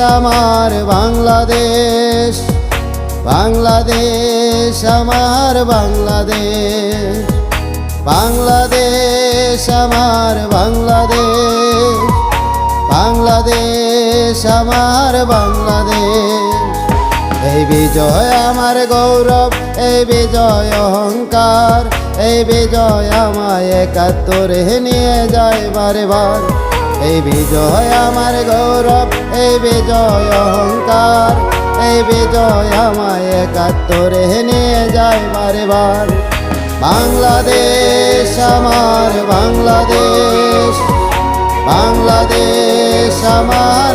আমার বাংলাদেশ বাংলাদেশ আমার বাংলাদেশ বাংলাদেশ আমার বাংলাদেশ বাংলাদেশ আমার বাংলাদেশ। এই বিজয় আমার গৌরব, এই বিজয় অহংকার, এই বিজয় আমায় একাত্তরে নিয়ে যায় বারে বার এই বিজয় আমার গৌরব, এই বিজয় অহংকার, এই বিজয় আমায় একাত্তরে নিয়ে যায় বারে বার বাংলাদেশ আমার বাংলাদেশ বাংলাদেশ আমার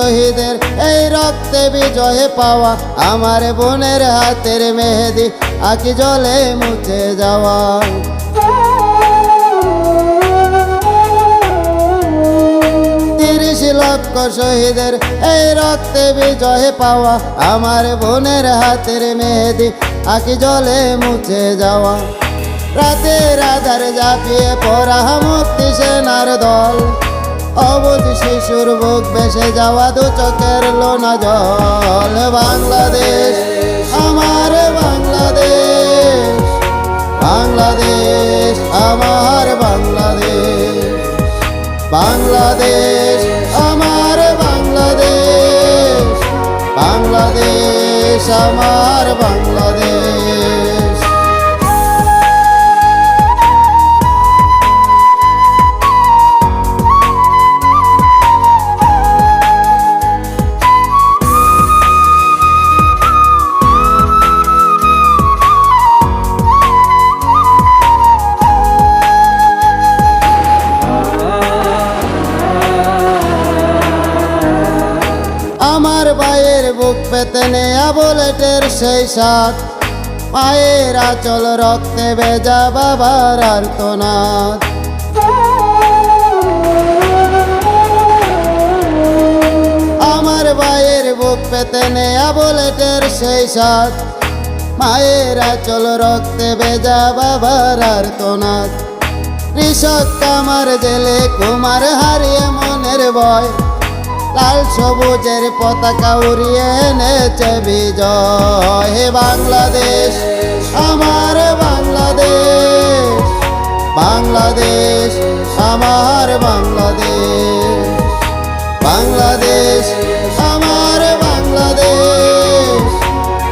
শহীদের এই রক্তে বিজয় পাওয়া, আমার বোনের হাতের মেহেদি আকি জলে মুছে যাওয়া। শহীদের এই রক্তে বিজয় পাওয়া, আমার বোনের হাতের মেহেদি আকি জলে মুছে যাওয়া। রাতের আধার জাপিয়ে পড়া মুক্তি সেনার দল। অবুধ শিশুর বুক বেসে যাওয়া দু চোখের লোনা জল। বাংলাদেশ, আমার বাংলাদেশ। বাংলাদেশ, আমার বাংলাদেশ। বাংলাদেশ, আমার বাংলাদেশ। বাংলাদেশ, আমার বাংলাদেশ। পেতে নেয়া সেই সাথ মায়ের আচল রক্তে বেজা বাবার আর্তনাদ আমার ভাইয়ের বুক পেতে নেয়া বুলেটের সেই সাথ মায়ের আচল রক্তে বেজা বাবার আর্তনাদ কৃষক কামার জেলে কুমার হারিয়ে মনের ভয়। লাল সবুজের পতাকা উড়িয়ে এনেছে বিজয়। হে বাংলাদেশ, আমার বাংলাদেশ বাংলাদেশ, আমার বাংলাদেশ বাংলাদেশ, আমার বাংলাদেশ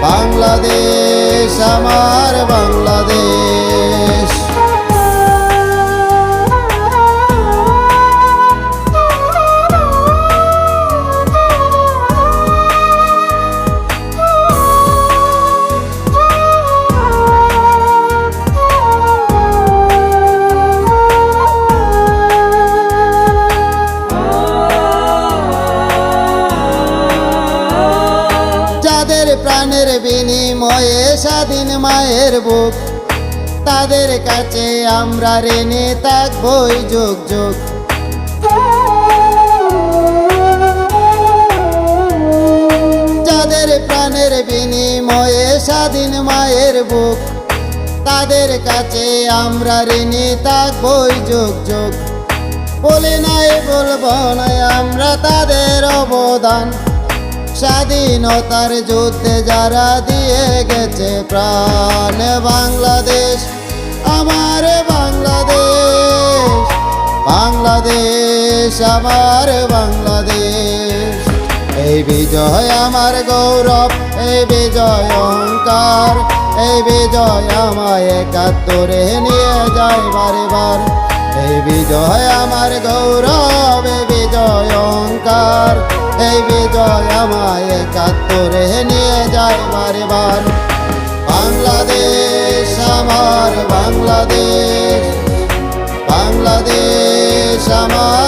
বাংলাদেশ, আমার বাংলাদেশ। প্রাণের বিনিময়ে স্বাধীন মায়ের বুক। তাদের কাছে আমরা ঋণে থাকবই যুগ যুগ। যাদের প্রাণের বিনিময়ে স্বাধীন মায়ের বুক, তাদের কাছে আমরা ঋণে থাকবই যুগ যুগ। বলে নাই, বলব না আমরা তাদের অবদান। স্বাধীনতার যুদ্ধে যারা দিয়ে গেছে প্রাণ, বাংলাদেশ, আমার বাংলাদেশ বাংলাদেশ, আমার বাংলাদেশ। এই বিজয় আমার গৌরব, এই বিজয় অহংকার, এই বিজয় আমায় একাত্তরে নিয়ে যায় বারে বার এই বিজয় আমার গৌরব, এই এই বিজয় আমায় একাত্তরে নিয়ে যায় বারবার বাংলাদেশ আমার বাংলাদেশ বাংলাদেশ আমার।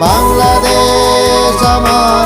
বাংলাদেশ আমার